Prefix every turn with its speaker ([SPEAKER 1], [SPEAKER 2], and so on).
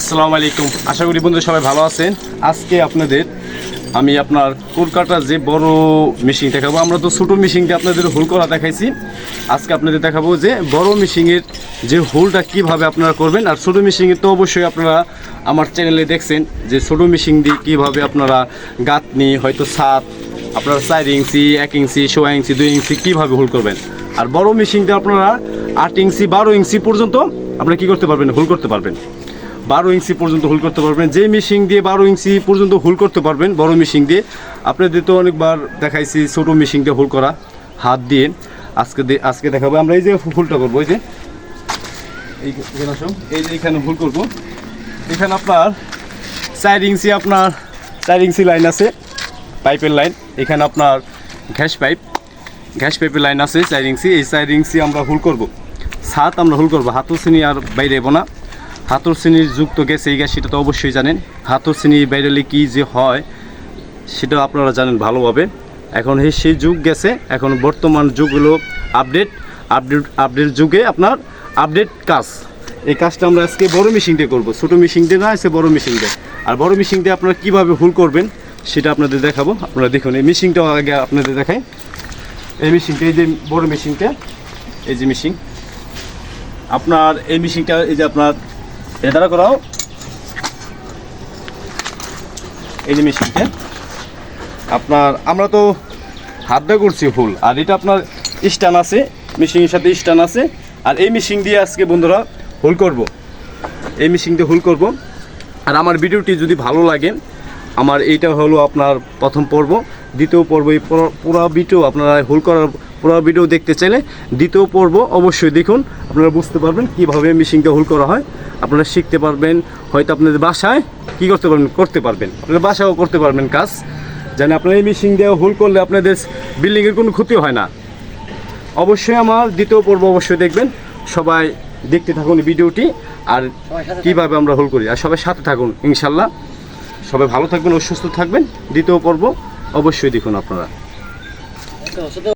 [SPEAKER 1] আসসালামু আলাইকুম। আশা করি বন্ধুরা সবাই ভালো আছেন। আজকে আপনাদের আমি আপনার কলকাতার যে বড় মেশিন দেখাবো, আমরা তো ছোটো মেশিনটা আপনাদের হোল করা দেখাইছি। আজকে আপনাদের দেখাবো যে বড় মেশিনের যে হোলটা কীভাবে আপনারা করবেন। আর ছোটো মেশিনের তো অবশ্যই আপনারা আমার চ্যানেলে দেখছেন যে ছোটো মেশিন দিয়ে কীভাবে আপনারা গাঁথনি, হয়তো ছাদ, আপনারা চার ইঞ্চি, এক ইঞ্চি, সোয়া ইঞ্চি, দুই ইঞ্চি কীভাবে হোল করবেন। আর বড় মেশিনটা আপনারা আট ইঞ্চি, বারো ইঞ্চি পর্যন্ত আপনারা কী করতে পারবেন? হোল করতে পারবেন। বারো ইঞ্চি পর্যন্ত হুল করতে পারবেন। যে মেশিন দিয়ে বারো ইঞ্চি পর্যন্ত হুল করতে পারবেন, বড় মেশিন দিয়ে, আপনাদের তো অনেকবার দেখাইছি ছোটো মেশিন দিয়ে হুল করা হাত দিয়ে। আজকে আজকে দেখাবো। আমরা এই যে হুলটা করব, এই যে এই যে, এখানে হুল করব। এখানে আপনার চার ইঞ্চি আপনার, চার ইঞ্চি লাইন আছে, পাইপের লাইন। এখানে আপনার গ্যাস পাইপ, গ্যাস পাইপের লাইন আছে চার ইঞ্চি। এই চার ইঞ্চি আমরা হুল করব। ছাদ আমরা হুল করব। হাতও শ্রেণি আর বাইরে না। হাতুর শ্রেণির যুগ তো গেছে এই গ্যাস সেটা তো অবশ্যই জানেন। হাতুর শ্রেণির বাইরেলে কী যে হয় সেটা আপনারা জানেন ভালোভাবে। এখন সেই যুগ গেছে, এখন বর্তমান যুগ আপডেট আপডেট আপডেট যুগে আপনার আপডেট কাজ। এই কাজটা আমরা আজকে বড় মেশিন দিয়ে করব। ছোটো মেশিন দিয়ে না, এসে বড় মেশিন দিয়ে আর বড় মেশিন দিয়ে আপনারা কীভাবে হুল করবেন, সেটা আপনাদের দেখাবো। আপনারা দেখুন, এই মেশিনটা আগে আপনাদের দেখাই। এই মেশিনটা, এই যে বড় মেশিনটা, এই যে মেশিন। আপনার এই মেশিনটা, এই যে আপনার এ দ্বারা করাও। এই যে মেশিনটা আপনার, আমরা তো হাত দিয়ে করছি ফুল, আর এটা আপনার স্ট্যান্ড আছে মেশিনের সাথে স্ট্যান্ড আছে। আর এই মেশিন দিয়ে আজকে বন্ধুরা হোল করব। এই মেশিন দিয়ে হোল করব। আর আমার ভিডিওটি যদি ভালো লাগে, আমার এইটা হলো আপনার প্রথম পর্ব। দ্বিতীয় পর্ব, এই পুরো ভিডিও আপনারা হোল করার পুরো ভিডিও দেখতে চাইলে দ্বিতীয় পর্ব অবশ্যই দেখুন। আপনারা বুঝতে পারবেন কীভাবে মেশিনটা হোল করা হয়। আপনারা শিখতে পারবেন, হয়তো আপনাদের বাসায় কী করতে পারবেন করতে পারবেন। আপনাদের বাসায়ও করতে পারবেন কাজ। যেন আপনারা এই মেশিন দিয়ে হোল করলে আপনাদের বিল্ডিংয়ের কোনো ক্ষতি হয় না। অবশ্যই আমার দ্বিতীয় পর্ব অবশ্যই দেখবেন। সবাই দেখতে থাকুন ভিডিওটি আর কীভাবে আমরা হোল করি। আর সবাই সাথে থাকুন, ইনশাল্লাহ। সবাই ভালো থাকবেন ও সুস্থ থাকবেন। দ্বিতীয় পর্ব অবশ্যই দেখুন আপনারা।